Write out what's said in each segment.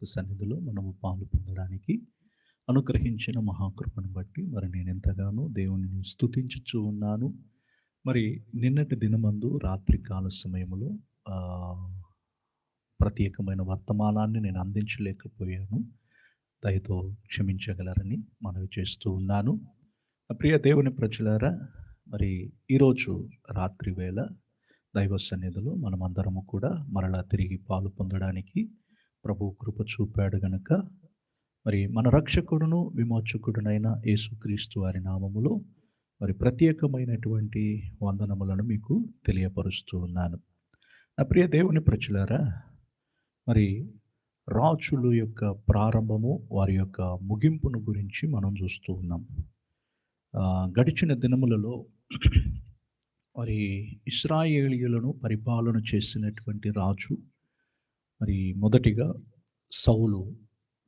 యొక్క సన్నిధిలో మనము పాలు పొందడానికి అనుగ్రహించిన మహాకృపను బట్టి మరి నేను ఎంతగానో దేవుని స్తుతించుచూ ఉన్నాను. మరి నిన్నటి దినమందు రాత్రి కాల సమయంలో ప్రత్యేకమైన వర్తమానాన్ని నేను అందించలేకపోయాను. దయతో క్షమించగలరని మనవి చేస్తూ ఉన్నాను. ప్రియ దేవుని ప్రజలారా మరి ఈరోజు రాత్రి వేళ దైవ సన్నిధిలో మనమందరము కూడా మరలా తిరిగి పాలు పొందడానికి ప్రభు కృప చూపాడు గనక. మరి మన రక్షకుడును విమోచకుడునైన యేసుక్రీస్తు వారి నామములో మరి ప్రత్యేకమైనటువంటి వందనములను మీకు తెలియపరుస్తూ ఉన్నాను. నా ప్రియ దేవుని ప్రచులారా మరి రాజులు యొక్క ప్రారంభము వారి యొక్క ముగింపును గురించి మనం చూస్తూ ఉన్నాం. గడిచిన దినములలో మరి ఇస్రాయేలీయులను పరిపాలన చేసినటువంటి రాజు మరి మొదటిగా సౌలు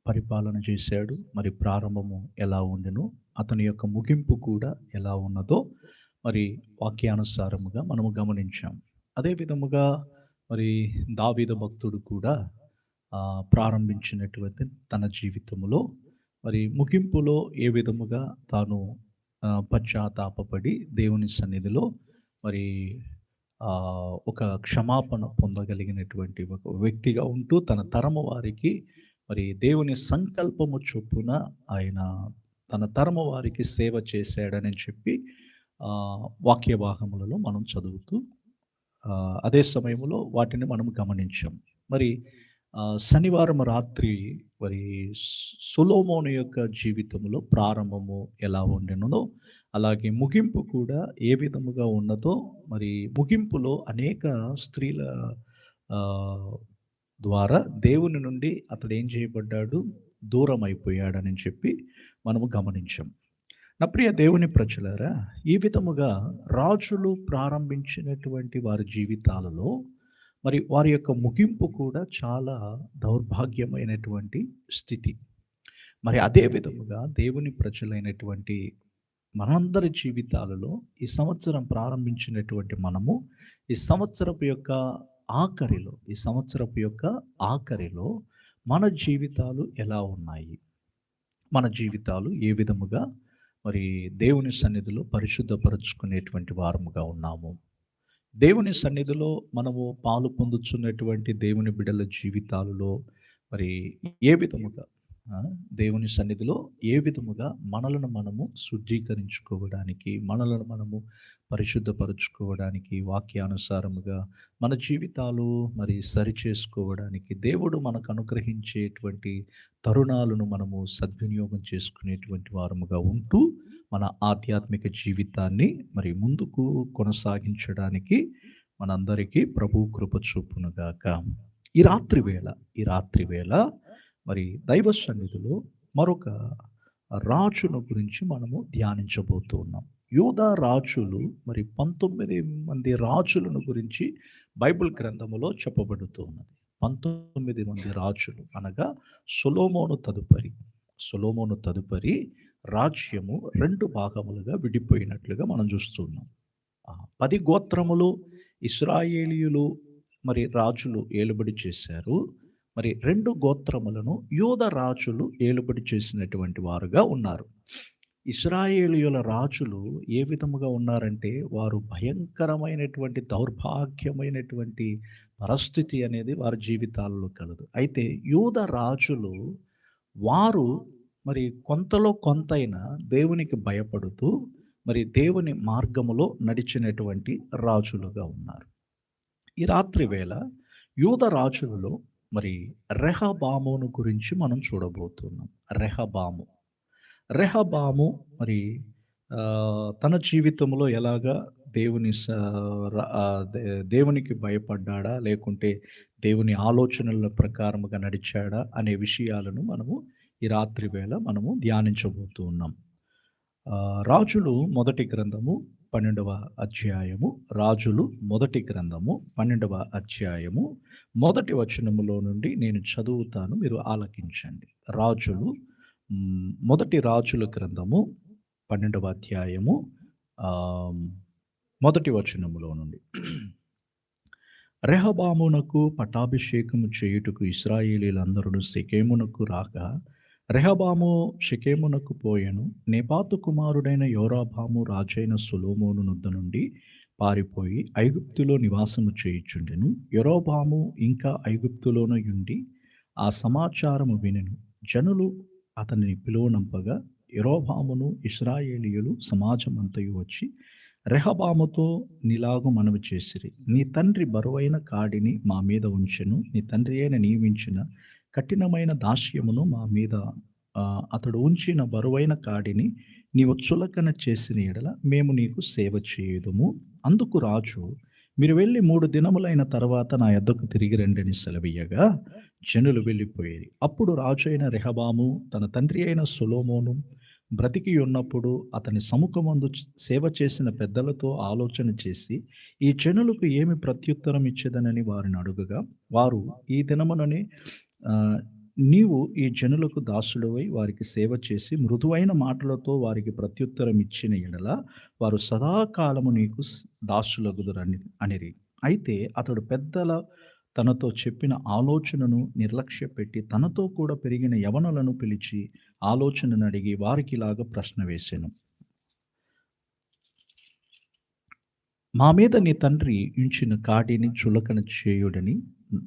పరిపాలన చేశాడు. మరి ప్రారంభము ఎలా ఉండెను అతని యొక్క ముగింపు కూడా ఎలా ఉన్నదో మరి వాక్యానుసారముగా మనము గమనించాం. అదే విధముగా మరి దావిద భక్తుడు కూడా ప్రారంభించినటువంటి తన జీవితంలో మరి ముగింపులో ఏ విధముగా తాను పశ్చాత్తాపడి దేవుని సన్నిధిలో మరి ఒక క్షమాపణ పొందగలిగినటువంటి ఒక వ్యక్తిగా ఉంటూ తన తరము వారికి మరి దేవుని సంకల్పము చొప్పున ఆయన తన తరము వారికి సేవ చేశాడని చెప్పి వాక్య భాగములలో మనం చదువుతూ అదే సమయంలో వాటిని మనం గమనించాం. మరి శనివారం రాత్రి మరి సులోమోని సులోమోను యొక్క జీవితంలో ప్రారంభము ఎలా ఉండినో అలాగే ముగింపు కూడా ఏ విధముగా ఉన్నదో మరి ముగింపులో అనేక స్త్రీల ద్వారా దేవుని నుండి అతడు ఏం చేయబడ్డాడు? దూరం అయిపోయాడని చెప్పి మనము గమనించాం. నా ప్రియ దేవుని ప్రజలారా ఈ విధముగా రాజులు ప్రారంభించినటువంటి వారి జీవితాలలో మరి వారి యొక్క ముగింపు కూడా చాలా దౌర్భాగ్యమైనటువంటి స్థితి. మరి అదే విధముగా దేవుని ప్రజలైనటువంటి మనందరి జీవితాలలో ఈ సంవత్సరం ప్రారంభించినటువంటి మనము ఈ సంవత్సరపు యొక్క ఆఖరిలో ఈ సంవత్సరపు యొక్క ఆఖరిలో మన జీవితాలు ఎలా ఉన్నాయి? మన జీవితాలు ఏ విధముగా? మరి దేవుని సన్నిధిలో పరిశుద్ధపరచుకునేటువంటి వారముగా ఉన్నాము. దేవుని సన్నిధిలో మనము పాలు పొందుచున్నటువంటి దేవుని బిడ్డల జీవితాలలో మరి ఏ విధముగా? దేవుని సన్నిధిలో ఏ విధముగా మనలను మనము శుద్ధీకరించుకోవడానికి మనలను మనము పరిశుద్ధపరచుకోవడానికి వాక్యానుసారముగా మన జీవితాలు మరి సరి చేసుకోవడానికి దేవుడు మనకు అనుగ్రహించేటువంటి తరుణాలను మనము సద్వినియోగం చేసుకునేటువంటి వారముగా ఉంటూ మన ఆధ్యాత్మిక జీవితాన్ని మరి ముందుకు కొనసాగించడానికి మనందరికీ ప్రభు కృప చూపునుగాక. ఈ రాత్రి వేళ ఈ రాత్రి వేళ మరి దైవ సన్నిధిలో మరొక రాజును గురించి మనము ధ్యానించబోతూ ఉన్నాం. యూదా రాజులు మరి పంతొమ్మిది మంది రాజులను గురించి బైబిల్ గ్రంథములో చెప్పబడుతూ ఉన్నది. పంతొమ్మిది మంది రాజులు అనగా సులోమోను తదుపరి. సులోమోను తదుపరి రాజ్యము రెండు భాగములుగా విడిపోయినట్లుగా మనం చూస్తున్నాం పది గోత్రములు ఇస్రాయేలీయులు మరి రాజులు ఏలుబడి చేశారు. మరి రెండు గోత్రములను యోధ రాజులు ఏలుబడి చేసినటువంటి వారుగా ఉన్నారు. ఇస్రాయేలీయుల రాజులు ఏ విధముగా ఉన్నారంటే వారు భయంకరమైనటువంటి దౌర్భాగ్యమైనటువంటి పరిస్థితి అనేది వారి జీవితాలలో కలదు. అయితే యూద రాజులు వారు మరి కొంతలో కొంతైనా దేవునికి భయపడుతూ మరి దేవుని మార్గములో నడిచినటువంటి రాజులుగా ఉన్నారు. ఈ రాత్రి వేళ యూద రాజులలో మరి రెహబామును గురించి మనం చూడబోతున్నాం. రెహబాము. రెహబాము మరి తన జీవితంలో ఎలాగా దేవుని స- దేవునికి భయపడ్డాడా? లేకుంటే దేవుని ఆలోచనల ప్రకారముగా నడిచాడా? అనే విషయాలను మనము ఈ రాత్రి వేళ మనము ధ్యానించబోతూ ఉన్నాం రాజులు మొదటి గ్రంథము పన్నెండవ అధ్యాయము. రాజులు మొదటి గ్రంథము పన్నెండవ అధ్యాయము. మొదటి వచనములో నుండి నేను చదువుతాను మీరు ఆలకించండి. రాజులు మొదటి రాజుల గ్రంథము పన్నెండవ అధ్యాయము మొదటి వచనములో నుండి. రెహబామునకు పటాభిషేకము చేయుటకు ఇస్రాయేలీలందరూ సికేమునకు రాక రెహబాము షికేమునకు పోయెను. నేపాతు కుమారుడైన యోరాబాము రాజైన సులోమోను నుద్ద నుండి పారిపోయి ఐగుప్తులో నివాసము చేయుచుండెను. యరోబాము ఇంకా ఐగుప్తులోన ఉండి ఆ సమాచారము వినెను. జనులు అతనిని పిలువనంపగా యెరోబామును సమాజం సమాజమంతయు వచ్చి రెహబాముతో నీలాగు మనవి చేసిరి. నీ తండ్రి బరువైన కాడిని మా మీద ఉంచెను. నీ తండ్రి అయిన నియమించిన కఠినమైన దాస్యమును మా మీద అతడు ఉంచిన బరువైన కాడిని నీవు చులకన చేసిన ఎడల మేము నీకు సేవ చేయదుము. అందుకు రాజు మీరు వెళ్ళి మూడు దినములైన తర్వాత నా యొద్దకు తిరిగి రండిని సెలవీయగా జనులు వెళ్ళిపోయేది. అప్పుడు రాజు అయిన రెహబాము తన తండ్రి అయిన సులోమోను బ్రతికి ఉన్నప్పుడు అతని సముఖమందు సేవ చేసిన పెద్దలతో ఆలోచన చేసి ఈ జనులకు ఏమి ప్రత్యుత్తరం ఇచ్చేదనని వారిని అడుగగా వారు ఈ దినముననే నీవు ఈ జనులకు దాసుడవై వారికి సేవ చేసి మృదువైన మాటలతో వారికి ప్రత్యుత్తరం ఇచ్చిన ఎడల వారు సదాకాలము నీకు దాసులగుదురని అనిరి. అయితే అతడు పెద్దల తనతో చెప్పిన ఆలోచనను నిర్లక్ష్య పెట్టి తనతో కూడా పెరిగిన యవనులను పిలిచి ఆలోచనను అడిగి వారికిలాగా ప్రశ్న వేసాను. మా మీద నీ తండ్రి ఉంచిన కాడిని చులకన చేయుడని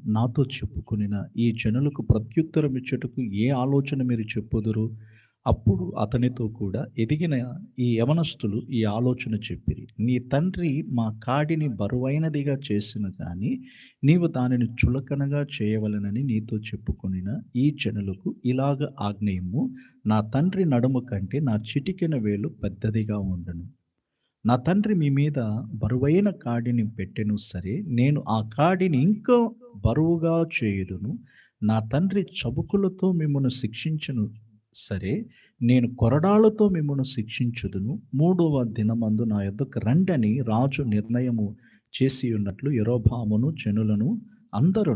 నాతో చెప్పుకునిన ఈ జనులకు ప్రత్యుత్తరం ఇచ్చుటకు ఏ ఆలోచన మీరు చెప్పుదురు? అప్పుడు అతనితో కూడా ఎదిగిన ఈ యవనస్తులు ఈ ఆలోచన చెప్పిరి. నీ తండ్రి మా కాడిని బరువైనదిగా చేసిన కానీ నీవు దానిని చులకనగా చేయవలనని నీతో చెప్పుకొనిన ఈ జనులకు ఇలాగ ఆజ్ఞయము. నా తండ్రి నడుము కంటే నా చిటికెన వేలు పెద్దదిగా ఉండను. నా తండ్రి మీ మీద బరువైన కాడిని పెట్టెను సరే నేను ఆ కాడిని ఇంకా బరువుగా చేయుదును. నా తండ్రి చబుకులతో మిమ్మల్ని శిక్షించను సరే నేను కొరడాలతో మిమ్మల్ని శిక్షించుదును. మూడవ దినమందు నా యొద్దకు రండని రాజు నిర్ణయము చేసి ఉన్నట్లు ఎరోభామును జనులను అందరూ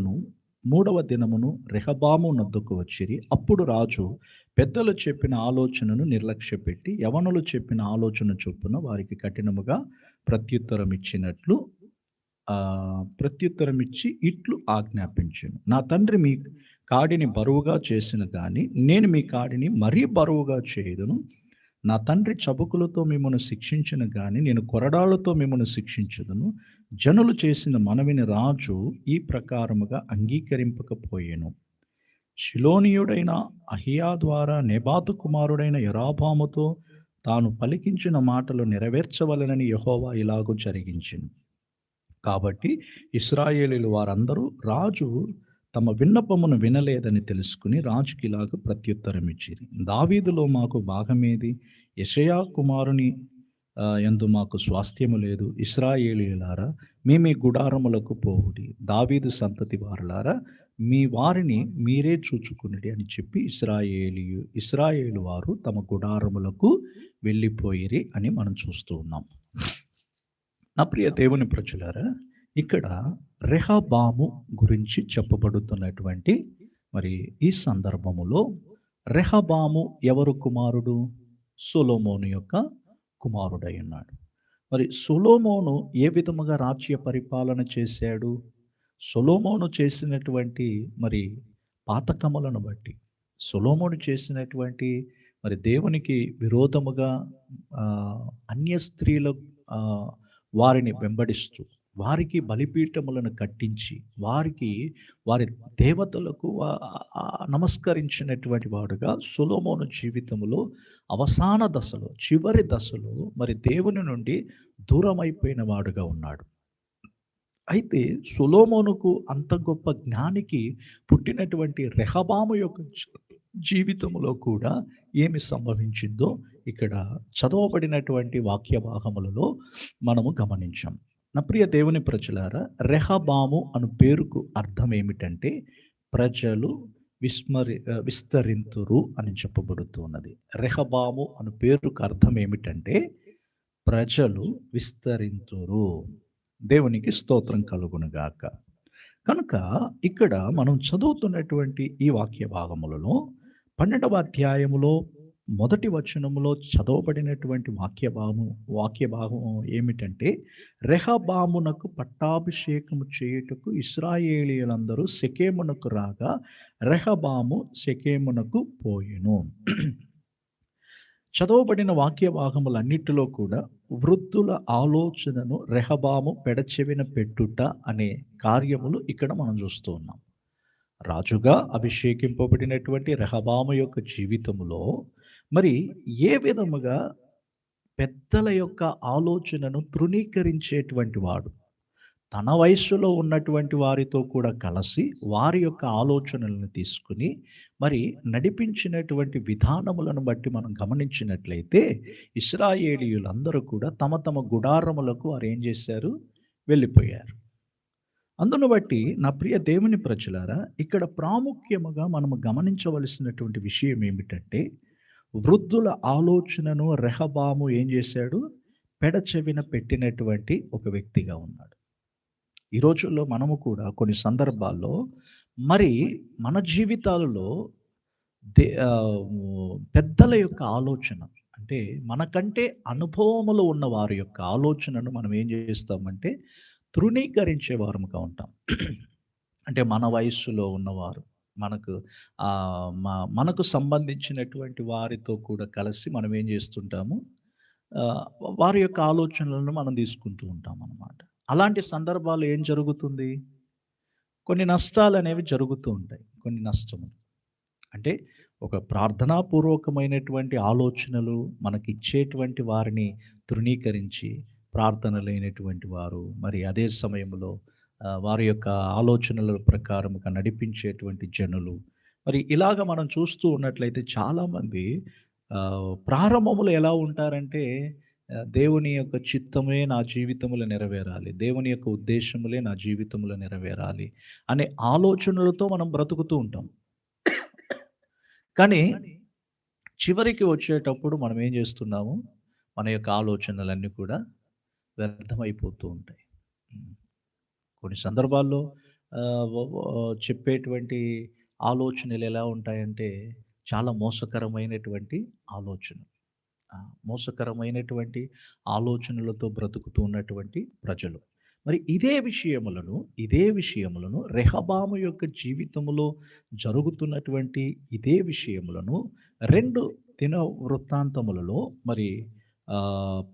మూడవ దినమును రెహబాము నద్దుకు వచ్చిరి. అప్పుడు రాజు పెద్దలు చెప్పిన ఆలోచనను నిర్లక్ష్యపెట్టి యవనులు చెప్పిన ఆలోచన చొప్పున వారికి కఠినముగా ప్రత్యుత్తరం ఇచ్చినట్లు ప్రత్యుత్తరం ఇచ్చి ఇట్లు ఆజ్ఞాపించాను. నా తండ్రి మీ కాడిని బరువుగా చేసిన కానీ నేను మీ కాడిని మరీ బరువుగా చేయదును. నా తండ్రి చబుకులతో మిమ్మల్ని శిక్షించిన కానీ నేను కొరడాలతో మిమ్మల్ని శిక్షించదును. జనులు చేసిన మనవిని రాజు ఈ ప్రకారముగా అంగీకరింపకపోయాను. శిలోనియుడైన అహియా ద్వారా నెబాతు కుమారుడైన యరాబాముతో తాను పలికించిన మాటలు నెరవేర్చవలనని యహోవా ఇలాగూ జరిగించింది కాబట్టి ఇస్రాయేలీలు వారందరూ రాజు తమ విన్నపమును వినలేదని తెలుసుకుని రాజుకి ఇలాగ ప్రత్యుత్తరం ఇచ్చిరి దావీదులో మాకు భాగమేది? యషయా కుమారుని ఎందు మాకు స్వాస్థ్యము లేదు. ఇస్రాయేలీలారా మీ మీ గుడారములకు పోవుడి. దావీదు సంతతి వారులారా మీ వారిని మీరే చూచుకునిడి అని చెప్పి ఇస్రాయేలియు ఇస్రాయేలు వారు తమ గుడారములకు వెళ్ళిపోయిరి అని మనం చూస్తూ ఉన్నాం. నా ప్రియ దేవుని ప్రజలారా ఇక్కడ రెహబాము గురించి చెప్పబడుతున్నటువంటి మరి ఈ సందర్భములో రెహబాము ఎవరు కుమారుడు? సొలోమోను యొక్క కుమారుడై ఉన్నాడు. మరి సొలోమోను ఏ విధముగా రాజ్య పరిపాలన చేశాడు? సొలోమోను చేసినటువంటి మరి పాతకములను బట్టి సొలోమోను చేసినటువంటి మరి దేవునికి విరోధముగా అన్య స్త్రీల వారిని వెంబడిస్తూ వారికి బలిపీఠములను కట్టించి వారికి వారి దేవతలకు నమస్కరించినటువంటి వాడుగా సులోమోను జీవితంలో అవసాన దశలో చివరి దశలో మరి దేవుని నుండి దూరమైపోయిన వాడుగా ఉన్నాడు. అయితే సులోమోనుకు అంత గొప్ప జ్ఞానికి పుట్టినటువంటి రెహబాము యొక్క జీవితంలో కూడా ఏమి సంభవించిందో ఇక్కడ చదవబడినటువంటి వాక్య భాగములలో మనము గమనించాం. నా ప్రియ దేవుని ప్రజలారా రెహబాము అను పేరుకు అర్థం ఏమిటంటే ప్రజలు విస్మరి విస్తరింతురు అని చెప్పబడుతున్నది. రెహబాము అను పేరుకు అర్థం ఏమిటంటే ప్రజలు విస్తరింతురు. దేవునికి స్తోత్రం కలుగునుగాక. కనుక ఇక్కడ మనం చదువుతున్నటువంటి ఈ వాక్య భాగములలో పన్నెండవ అధ్యాయములో మొదటి వచనములో చదవబడినటువంటి వాక్య భాగము వాక్య భాగం ఏమిటంటే రెహబామునకు పట్టాభిషేకము చేయుటకు ఇస్రాయేలీలందరూ సెకేమునకు రాగా రెహబాము సెకేమునకు పోయెను. చదవబడిన వాక్య భాగములన్నిటిలో కూడా వృద్ధుల ఆలోచనను రెహబాము పెడచెవిన పెట్టుట అనే కార్యములు ఇక్కడ మనం చూస్తూ ఉన్నాం. రాజుగా అభిషేకింపబడినటువంటి రెహబాము యొక్క జీవితంలో మరి ఏ విధముగా పెద్దల యొక్క ఆలోచనను తృణీకరించేటువంటి వాడు? తన వయస్సులో ఉన్నటువంటి వారితో కూడా కలిసి వారి యొక్క ఆలోచనలను తీసుకుని మరి నడిపించినటువంటి విధానములను బట్టి మనం గమనించినట్లయితే ఇస్రాయేలీయులందరూ కూడా తమ తమ గుడారములకు వారు ఏం చేశారు? వెళ్ళిపోయారు. అందును బట్టి నా ప్రియ దేవుని ప్రజలారా ఇక్కడ ప్రాముఖ్యముగా మనము గమనించవలసినటువంటి విషయం ఏమిటంటే వృద్ధుల ఆలోచనను రెహబాము ఏం చేశాడు? పెడచెవిన పెట్టినటువంటి ఒక వ్యక్తిగా ఉన్నాడు. ఈ రోజుల్లో మనము కూడా కొన్ని సందర్భాల్లో మరి మన జీవితాలలో దే పెద్దల యొక్క ఆలోచన అంటే మనకంటే అనుభవములు ఉన్న వారి యొక్క ఆలోచనను మనం ఏం చేస్తామంటే తృణీకరించే వారముగా ఉంటాం. అంటే మన వయస్సులో ఉన్నవారు మనకు మనకు సంబంధించినటువంటి వారితో కూడా కలిసి మనం ఏం చేస్తుంటాము? వారి యొక్క ఆలోచనలను మనం తీసుకుంటూ ఉంటాం అన్నమాట అలాంటి సందర్భాలు ఏం జరుగుతుంది? కొన్ని నష్టాలు అనేవి జరుగుతూ ఉంటాయి. కొన్ని నష్టములు. అంటే ఒక ప్రార్థనాపూర్వకమైనటువంటి ఆలోచనలు మనకి ఇచ్చేటువంటి వారిని తృణీకరించి ప్రార్థన లేనటువంటి వారు మరి అదే సమయంలో వారి యొక్క ఆలోచనల ప్రకారముగా నడిపించేటువంటి జనులు. మరి ఇలాగ మనం చూస్తూ ఉన్నట్లయితే చాలామంది ప్రారంభములు ఎలా ఉంటారంటే దేవుని యొక్క చిత్తమే నా జీవితములో నెరవేరాలి దేవుని యొక్క ఉద్దేశములే నా జీవితంలో నెరవేరాలి అనే ఆలోచనలతో మనం బ్రతుకుతూ ఉంటాం. కానీ చివరికి వచ్చేటప్పుడు మనం ఏం చేస్తున్నాము? మన యొక్క ఆలోచనలన్నీ కూడా వ్యర్థమైపోతూ ఉంటాయి. కొన్ని సందర్భాల్లో చెప్పేటువంటి ఆలోచనలు ఎలా ఉంటాయంటే చాలా మోసకరమైనటువంటి ఆలోచన మోసకరమైనటువంటి ఆలోచనలతో బ్రతుకుతూ ఉన్నటువంటి ప్రజలు. మరి ఇదే విషయములను ఇదే విషయములను రెహబాము యొక్క జీవితములో జరుగుతున్నటువంటి ఇదే విషయములను రెండు దిన వృత్తాంతములలో మరి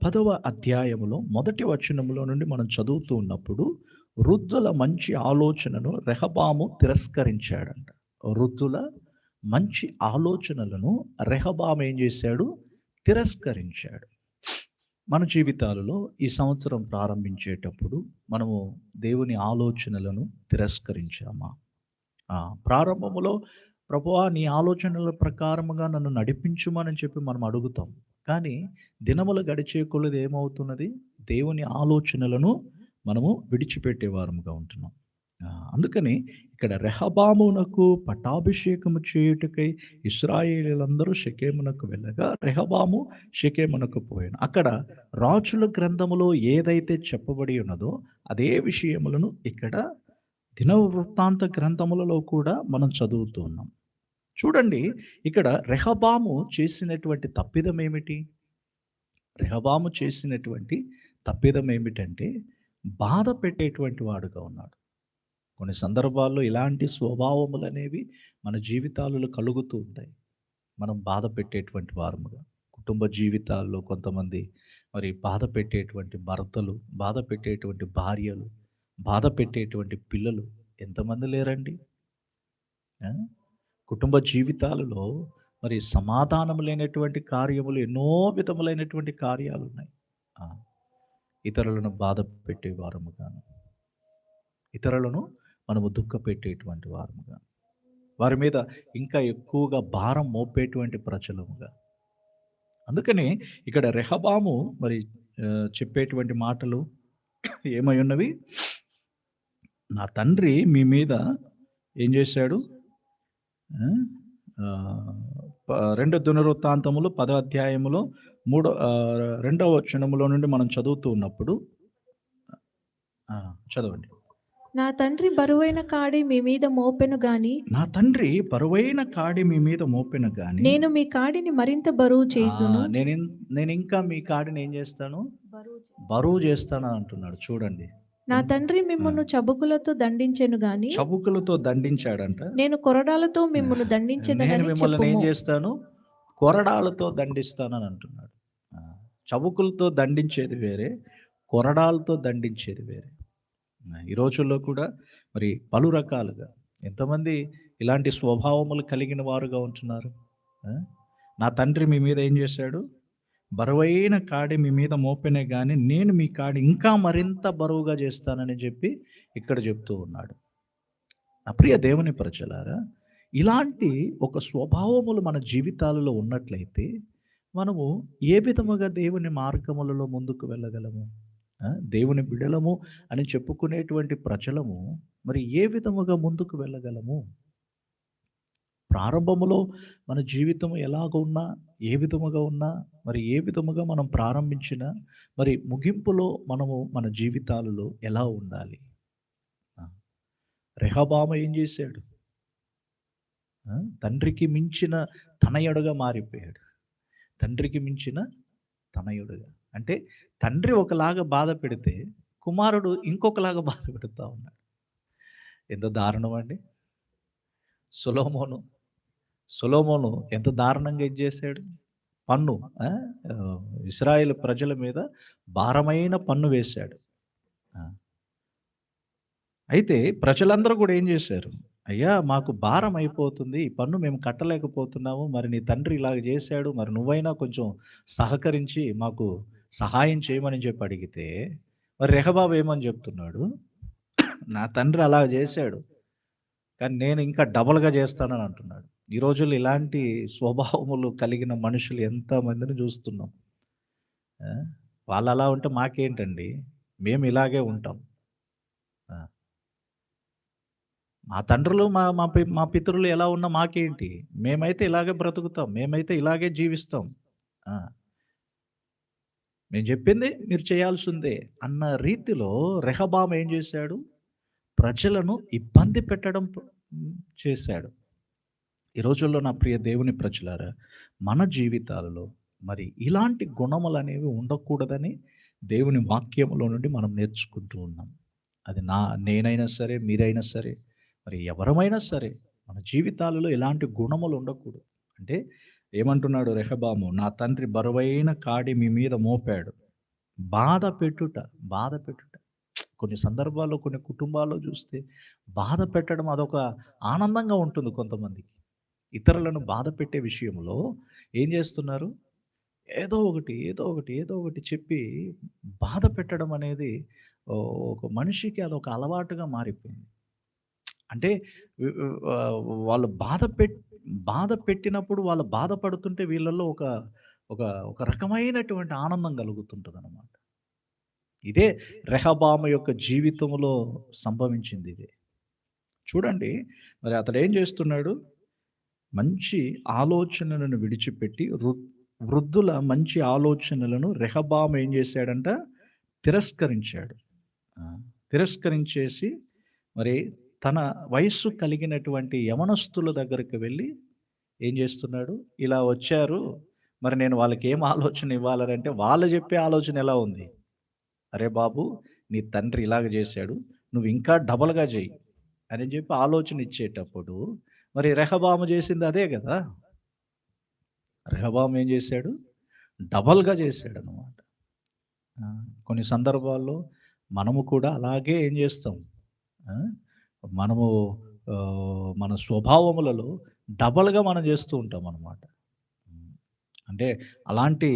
పదవ అధ్యాయములో మొదటి వచనములో నుండి మనం చదువుతూ ఉన్నప్పుడు వృద్ధుల మంచి ఆలోచనను రెహబాము తిరస్కరించాడంట. వృద్ధుల మంచి ఆలోచనలను రెహబాము ఏం చేశాడు? తిరస్కరించాడు. మన జీవితాలలో ఈ సంవత్సరం ప్రారంభించేటప్పుడు మనము దేవుని ఆలోచనలను తిరస్కరించామా? ప్రారంభములో ప్రభువా నీ ఆలోచనల ప్రకారముగా నన్ను నడిపించుమని చెప్పి మనం అడుగుతాం. కానీ దినములు గడిచే కొలది ఏమవుతున్నది? దేవుని ఆలోచనలను మనము విడిచిపెట్టేవారముగా ఉంటున్నాం. అందుకని ఇక్కడ రెహబామునకు పట్టాభిషేకము చేయుటకై ఇస్రాయేలీలందరూ షకేమునకు వెళ్ళగా రెహబాము షకేమునకు పోయాను. అక్కడ రాజుల గ్రంథములో ఏదైతే చెప్పబడి ఉన్నదో అదే విషయములను ఇక్కడ దినవృత్తాంత గ్రంథములలో కూడా మనం చదువుతూ ఉన్నాం. చూడండి ఇక్కడ రెహబాము చేసినటువంటి తప్పిదం ఏమిటి? రెహబాము చేసినటువంటి తప్పిదం ఏమిటంటే బాధ పెట్టేటువంటి వాడుగా ఉన్నాడు. కొన్ని సందర్భాల్లో ఇలాంటి స్వభావములు అనేవి మన జీవితాలలో కలుగుతూ ఉంటాయి. మనం బాధ పెట్టేటువంటి వారముగా. కుటుంబ జీవితాల్లో కొంతమంది మరి బాధ పెట్టేటువంటి భర్తలు బాధ పెట్టేటువంటి భార్యలు బాధ పెట్టేటువంటి పిల్లలు ఎంతమంది లేరండి? కుటుంబ జీవితాలలో మరి సమాధానం లేనటువంటి కార్యములు ఎన్నో విధములైనటువంటి కార్యాలు ఉన్నాయి ఇతరులను బాధ పెట్టే వారముగాను ఇతరులను మనము దుఃఖ పెట్టేటువంటి వారముగా వారి మీద ఇంకా ఎక్కువగా భారం మోపేటువంటి ప్రజలముగా అందుకని ఇక్కడ రెహబాము మరి చెప్పేటువంటి మాటలు ఏమై ఉన్నవి? నా తండ్రి మీ మీద ఏం చేశాడు? ప- రెండో దునవృత్తాంతములు పదో అధ్యాయములో మూడో రెండవ వచనములో నుండి మనం చదువుతూ ఉన్నప్పుడు చదవండి. నా తండ్రి బరువైన కాడి మీ మీద మోపెను గాని నా తండ్రి బరువైన కాడి మీ మీద మోపెను గాని నేను మీ కాడిని మరింత బరువు చేయుదును. ఆ, నేను నేను ఇంకా మీ కాడిని ఏం చేస్తాను? బరువు చేస్తాను. అంటున్నాడు చూడండి. నా తండ్రి మిమ్మల్ని చబుకులతో దండించెను గాని చబుకులతో దండించాడంట. నేను కొరడాలతో మిమ్మల్ని నేను దండించదనని మిమ్మల్ని ఏం చేస్తాను? కొరడాలతో దండిస్తానని అంటున్నాడు. చవుకులతో దండించేది వేరే కొరడాలతో దండించేది వేరే. ఈ రోజుల్లో కూడా మరి పలు రకాలుగా ఎంతమంది ఇలాంటి స్వభావములు కలిగిన వారుగా ఉంటున్నారు. నా తండ్రి మీ మీద ఏం చేశాడు? బరువైన కాడి మీ మీద మోపెనే కానీ నేను మీ కాడి ఇంకా మరింత బరువుగా చేస్తానని చెప్పి ఇక్కడ చెప్తూ ఉన్నాడు. నా ప్రియ దేవుని ప్రజలారా ఇలాంటి ఒక స్వభావములు మన జీవితాలలో ఉన్నట్లయితే మనము ఏ విధముగా దేవుని మార్గములలో ముందుకు వెళ్ళగలము? దేవుని బిడలము అని చెప్పుకునేటువంటి ప్రజలము మరి ఏ విధముగా ముందుకు వెళ్ళగలము? ప్రారంభములో మన జీవితం ఎలాగ ఉన్నా ఏ విధముగా ఉన్నా మరి ఏ విధముగా మనం ప్రారంభించినా మరి ముగింపులో మనము మన జీవితాలలో ఎలా ఉండాలి? రెహబామ ఏం చేశాడు? తండ్రికి మించిన తనయడుగా మారిపోయాడు. తండ్రికి మించిన తనయుడుగా. అంటే తండ్రి ఒకలాగా బాధ పెడితే కుమారుడు ఇంకొకలాగా బాధ పెడుతూ ఉన్నాడు. ఎంత దారుణం అండి సులోమోను సులోమోను ఎంత దారుణంగా ఇది చేశాడు? పన్ను ఇస్రాయేల్ ప్రజల మీద భారమైన పన్ను వేశాడు. అయితే ప్రజలందరూ కూడా ఏం చేశారు? అయ్యా! మాకు భారం అయిపోతుంది. ఈ పన్ను మేము కట్టలేకపోతున్నాము. మరి నీ తండ్రి ఇలాగ చేశాడు. మరి నువ్వైనా కొంచెం సహకరించి మాకు సహాయం చేయమని చెప్పి అడిగితే మరి రెహబాబు ఏమని చెప్తున్నాడు? నా తండ్రి అలా చేశాడు. కానీ నేను ఇంకా డబల్గా చేస్తానని అంటున్నాడు. ఈ రోజుల్లో ఇలాంటి స్వభావములు కలిగిన మనుషులు ఎంతమందిని చూస్తున్నాం? వాళ్ళు అలా ఉంటే మాకేంటండి? మేము ఇలాగే ఉంటాం ఆ. మా తండ్రులు మా మా పి మా పితరులు ఎలా ఉన్నా మాకేంటి? మేమైతే ఇలాగే బ్రతుకుతాం. మేమైతే ఇలాగే జీవిస్తాం. మేము చెప్పింది మీరు చేయాల్సిందే అన్న రీతిలో రెహబామ్ ఏం చేశాడు? ప్రజలను ఇబ్బంది పెట్టడం చేశాడు. ఈ రోజుల్లో నా ప్రియ దేవుని ప్రజలారా మన జీవితాలలో మరి ఇలాంటి గుణములు అనేవి ఉండకూడదని దేవుని వాక్యములో నుండి మనం నేర్చుకుంటూ ఉన్నాం. అది నా నేనైనా సరే మీరైనా సరే మరి ఎవరమైనా సరే మన జీవితాలలో ఎలాంటి గుణములు ఉండకూడదు. అంటే ఏమంటున్నాడు రెహబాము నా తండ్రి బరువైన కాడి మీ మీద మోపాడు. బాధ పెట్టుట బాధ పెట్టుట. కొన్ని సందర్భాల్లో కొన్ని కుటుంబాల్లో చూస్తే బాధ పెట్టడం అదొక ఆనందంగా ఉంటుంది కొంతమందికి. ఇతరులను బాధ పెట్టే విషయంలో ఏం చేస్తున్నారు? ఏదో ఒకటి ఏదో ఒకటి ఏదో ఒకటి చెప్పి బాధ పెట్టడం అనేది ఒక మనిషికి అదొక అలవాటుగా మారిపోయింది. అంటే వాళ్ళు బాధ పెట్ బాధ పెట్టినప్పుడు వాళ్ళు బాధపడుతుంటే వీళ్ళల్లో ఒక ఒక ఒక రకమైనటువంటి ఆనందం కలుగుతుంటుంది అనమాట ఇదే రెహబామ యొక్క జీవితంలో సంభవించింది ఇదే. చూడండి మరి అతడు ఏం చేస్తున్నాడు? మంచి ఆలోచనలను విడిచిపెట్టి వృ- వృద్ధుల మంచి ఆలోచనలను రెహబామ ఏం చేశాడంట? తిరస్కరించాడు. తిరస్కరించేసి మరి తన వయస్సు కలిగినటువంటి యమనస్తుల దగ్గరికి వెళ్ళి ఏం చేస్తున్నాడు? ఇలా వచ్చారు. మరి నేను వాళ్ళకి ఏం ఆలోచన ఇవ్వాలని అంటే వాళ్ళు చెప్పే ఆలోచన ఎలా ఉంది? అరే బాబు నీ తండ్రి ఇలాగ చేశాడు. నువ్వు ఇంకా డబల్గా చెయ్యి అని చెప్పి ఆలోచన ఇచ్చేటప్పుడు మరి రెహబాము చేసింది అదే కదా? రెహబాము ఏం చేశాడు? డబల్గా చేశాడు అనమాట కొన్ని సందర్భాల్లో మనము కూడా అలాగే ఏం చేస్తాం? మనము మన స్వభావములలో డబల్గా మనం చేస్తూ ఉంటాం అనమాట అంటే అలాంటి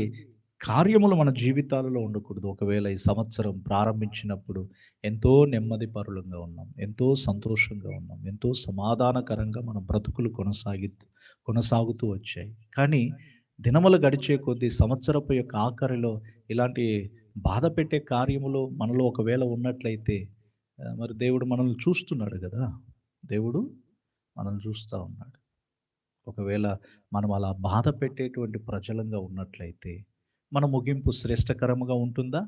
కార్యములు మన జీవితాలలో ఉండకూడదు. ఒకవేళ ఈ సంవత్సరం ప్రారంభించినప్పుడు ఎంతో నెమ్మది పరులంగా ఉన్నాం ఎంతో సంతోషంగా ఉన్నాం ఎంతో సమాధానకరంగా మన బ్రతుకులు కొనసాగి కొనసాగుతూ వచ్చాయి. కానీ దినములు గడిచే కొద్దీ సంవత్సరపు యొక్క ఆఖరిలో ఇలాంటి బాధ పెట్టే కార్యములు మనలో ఒకవేళ ఉన్నట్లయితే మరి దేవుడు మనల్ని చూస్తున్నాడు కదా. దేవుడు మనల్ని చూస్తూ ఉన్నాడు. ఒకవేళ మనం అలా బాధ పెట్టేటువంటి ప్రజలంగా ఉన్నట్లయితే మన ముగింపు శ్రేష్టకరముగా ఉంటుందా?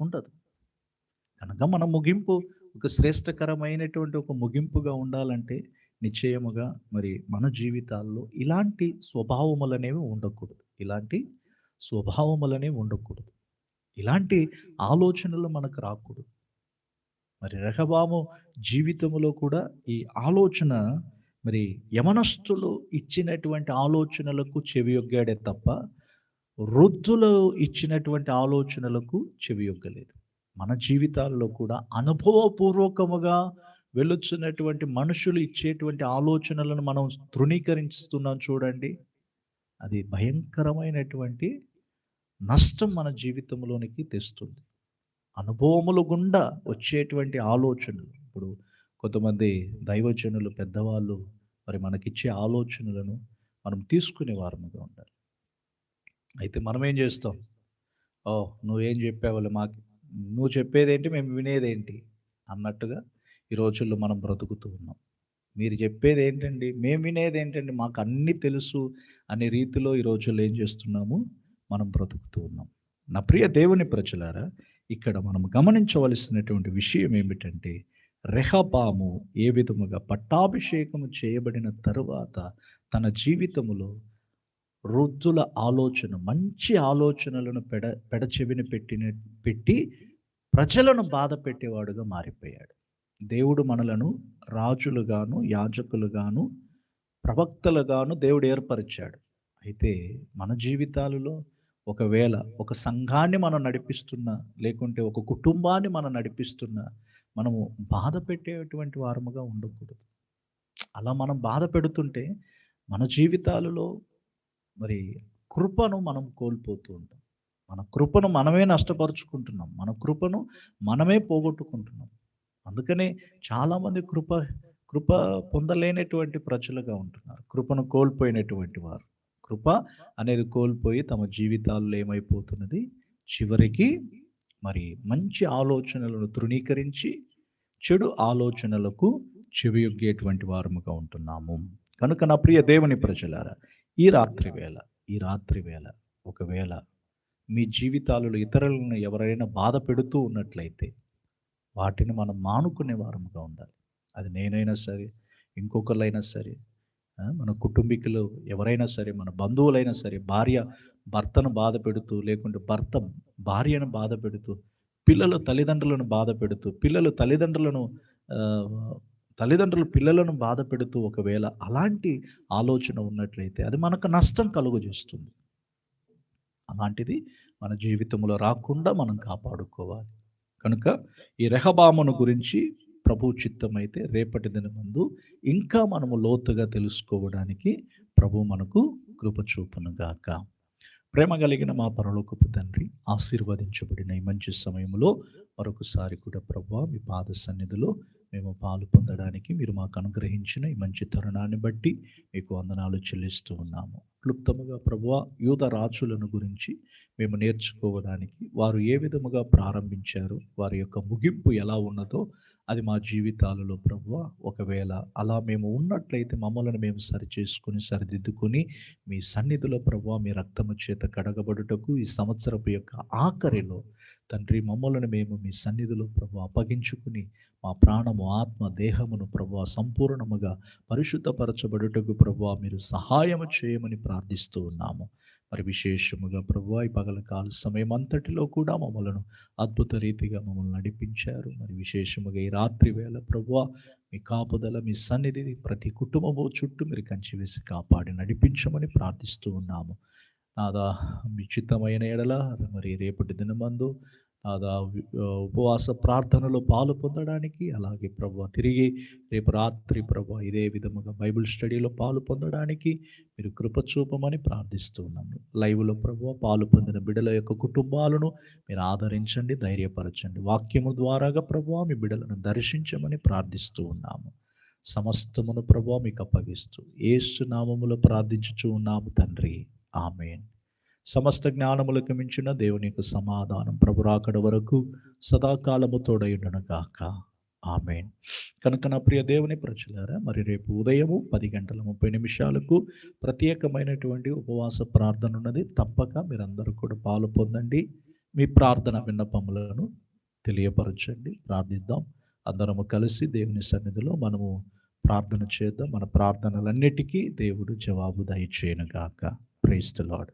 ఉండదు. కనుక మన ముగింపు ఒక శ్రేష్టకరమైనటువంటి ఒక ముగింపుగా ఉండాలంటే నిశ్చయముగా మరి మన జీవితాల్లో ఇలాంటి స్వభావములనేవి ఉండకూడదు. ఇలాంటి స్వభావములనేవి ఉండకూడదు. ఇలాంటి ఆలోచనలు మనకు రాకూడదు. మరి రెహబాము జీవితంలో కూడా ఈ ఆలోచన మరి యమనస్తులు ఇచ్చినటువంటి ఆలోచనలకు చెవియొగ్గాడే తప్ప వృద్ధులు ఇచ్చినటువంటి ఆలోచనలకు చెవియొగ్గలేదు మన జీవితాల్లో కూడా అనుభవపూర్వకముగా వెళ్ళొచ్చినటువంటి మనుషులు ఇచ్చేటువంటి ఆలోచనలను మనం తృణీకరిస్తున్నాం చూడండి. అది భయంకరమైనటువంటి నష్టం మన జీవితంలోనికి తెస్తుంది. అనుభవములు గుండా వచ్చేటువంటి ఆలోచనలు. ఇప్పుడు కొంతమంది దైవజనులు పెద్దవాళ్ళు మరి మనకిచ్చే ఆలోచనలను మనం తీసుకునే వారముగా ఉండాలి. అయితే మనం ఏం చేస్తాం? ఓ నువ్వేం చెప్పావులే మాకు? నువ్వు చెప్పేదేంటి? మేము వినేదేంటి? అన్నట్టుగా ఈ రోజుల్లో మనం బ్రతుకుతూ ఉన్నాం. మీరు చెప్పేది ఏంటండి మేము వినేది ఏంటండి మాకు అన్నీ తెలుసు అనే రీతిలో ఈ రోజుల్లో ఏం చేస్తున్నాము? మనం బ్రతుకుతూ ఉన్నాం. నా ప్రియ దేవుని ప్రజలారా ఇక్కడ మనం గమనించవలసినటువంటి విషయం ఏమిటంటే రెహబాము ఏ విధముగా పట్టాభిషేకము చేయబడిన తరువాత తన జీవితములో వృద్ధుల ఆలోచన మంచి ఆలోచనలను పెడ పెడచెవిన పెట్టిన పెట్టి ప్రజలను బాధ పెట్టేవాడుగా మారిపోయాడు. దేవుడు మనలను రాజులుగాను యాజకులుగాను ప్రవక్తలుగాను దేవుడు ఏర్పరిచాడు. అయితే మన జీవితాలలో ఒకవేళ ఒక సంఘాన్ని మనం నడిపిస్తున్నా లేకుంటే ఒక కుటుంబాన్ని మనం నడిపిస్తున్నా మనము బాధ పెట్టేటువంటి వారముగా ఉండకూడదు. అలా మనం బాధ పెడుతుంటే మన జీవితాలలో మరి కృపను మనం కోల్పోతూ ఉంటాం. మన కృపను మనమే నష్టపరుచుకుంటున్నాం. మన కృపను మనమే పోగొట్టుకుంటున్నాం. అందుకనే చాలామంది కృప కృప పొందలేనటువంటి ప్రజలుగా ఉంటున్నారు. కృపను కోల్పోయినటువంటి వారు. కృప అనేది కోల్పోయి తమ జీవితాల్లో ఏమైపోతున్నది? చివరికి మరి మంచి ఆలోచనలను తృణీకరించి చెడు ఆలోచనలకు చెవియొగ్గేటువంటి వారముగా ఉంటున్నాము. కనుక నా ప్రియ దేవుని ప్రజలారా ఈ రాత్రి వేళ ఈ రాత్రి వేళ ఒకవేళ మీ జీవితాలలో ఇతరులను ఎవరైనా బాధ పెడుతూ ఉన్నట్లయితే వాటిని మనం మానుకునే వారముగా ఉండాలి. అది నేనైనా సరే ఇంకొకళ్ళైనా సరే మన కుటుంబీకులు ఎవరైనా సరే మన బంధువులైనా సరే భార్య భర్తను బాధ పెడుతూ లేకుంటే భర్త భార్యను బాధ పెడుతూ పిల్లలు తల్లిదండ్రులను బాధ పెడుతూ పిల్లలు తల్లిదండ్రులను తల్లిదండ్రులు పిల్లలను బాధ పెడుతూ ఒకవేళ అలాంటి ఆలోచన ఉన్నట్లయితే అది మనకు నష్టం కలుగు చేస్తుంది అలాంటిది మన జీవితంలో రాకుండా మనం కాపాడుకోవాలి. కనుక ఈ రెహబామును గురించి ప్రభు చిత్తమైతే రేపటి దినమందు ఇంకా మనము లోతుగా తెలుసుకోవడానికి ప్రభు మనకు కృప చూపునుగాక. ప్రేమ కలిగిన మా పరలోకపు తండ్రి ఆశీర్వదించబడిన ఈ మంచి సమయంలో మరొకసారి కూడా ప్రభు మీ పాద సన్నిధిలో మేము పాలు పొందడానికి మీరు మాకు అనుగ్రహించిన ఈ మంచి తరుణాన్ని బట్టి మీకు వందనాలు చెల్లిస్తూ ఉన్నాము. క్లుప్తముగా ప్రభువ యూద రాజులను గురించి మేము నేర్చుకోవడానికి వారు ఏ విధముగా ప్రారంభించారు వారి యొక్క ముగింపు ఎలా ఉన్నదో అది మా జీవితాలలో ప్రభు ఒకవేళ అలా మేము ఉన్నట్లయితే మమ్మల్ని మేము సరి సరిదిద్దుకుని సరిదిద్దుకొని మీ సన్నిధిలో ప్రభువ మీ రక్తము చేత కడగబడుటకు ఈ సంవత్సరపు యొక్క ఆఖరిలో తండ్రి మమ్మల్ని మేము మీ సన్నిధిలో ప్రభు అప్పగించుకుని మా ప్రాణము ఆత్మ దేహమును ప్రభు సంపూర్ణముగా పరిశుద్ధపరచబడుటకు ప్రభు మీరు సహాయము చేయమని ప్రార్థిస్తూ ఉన్నాము. మరి విశేషముగా ప్రభు ఈ పగల కాల సమయం అంతటిలో కూడా మమ్మలను అద్భుత రీతిగా మమ్మల్ని నడిపించారు. మరి విశేషముగా ఈ రాత్రి వేళ ప్రభు మీ కాపుదల మీ సన్నిధి ప్రతి కుటుంబము చుట్టూ మీరు కంచి వేసి కాపాడి నడిపించమని ప్రార్థిస్తూ ఉన్నాము. నాదా మీ చిత్తమైన ఎడల మరి రేపటి దినమందు ఉపవాస ప్రార్థనలో పాలు పొందడానికి అలాగే ప్రభు తిరిగి రేపు రాత్రి ప్రభు ఇదే విధముగా బైబిల్ స్టడీలో పాలు పొందడానికి మీరు కృప చూపమని ప్రార్థిస్తూ లైవ్లో ప్రభు పాలు పొందిన బిడ్డల యొక్క కుటుంబాలను మీరు ఆదరించండి ధైర్యపరచండి. వాక్యము ద్వారాగా ప్రభు మీ బిడ్డలను దర్శించమని ప్రార్థిస్తూ ఉన్నాము. సమస్తమును ప్రభు మీకు అప్పగిస్తూ ఏసు నామములో ప్రార్థించుచూ ఉన్నాము తండ్రి. ఆమెన్. సమస్త జ్ఞానములకు మించిన దేవుని యొక్క సమాధానం ప్రభురాకడ వరకు సదాకాలము తోడయుండునగాక. ఆమెన్. కనుక నా ప్రియ దేవుని ప్రజలారా మరి రేపు ఉదయము పది గంటల ముప్పై నిమిషాలకు ప్రత్యేకమైనటువంటి ఉపవాస ప్రార్థన ఉన్నది. తప్పక మీరందరూ కూడా పాలు పొందండి. మీ ప్రార్థన విన్నపములను తెలియపరచండి. ప్రార్థిద్దాం. అందరము కలిసి దేవుని సన్నిధిలో మనము ప్రార్థన చేద్దాం. మన ప్రార్థనలన్నిటికీ దేవుడు జవాబు దయచేయను గాక ప్రైస్ లాడ్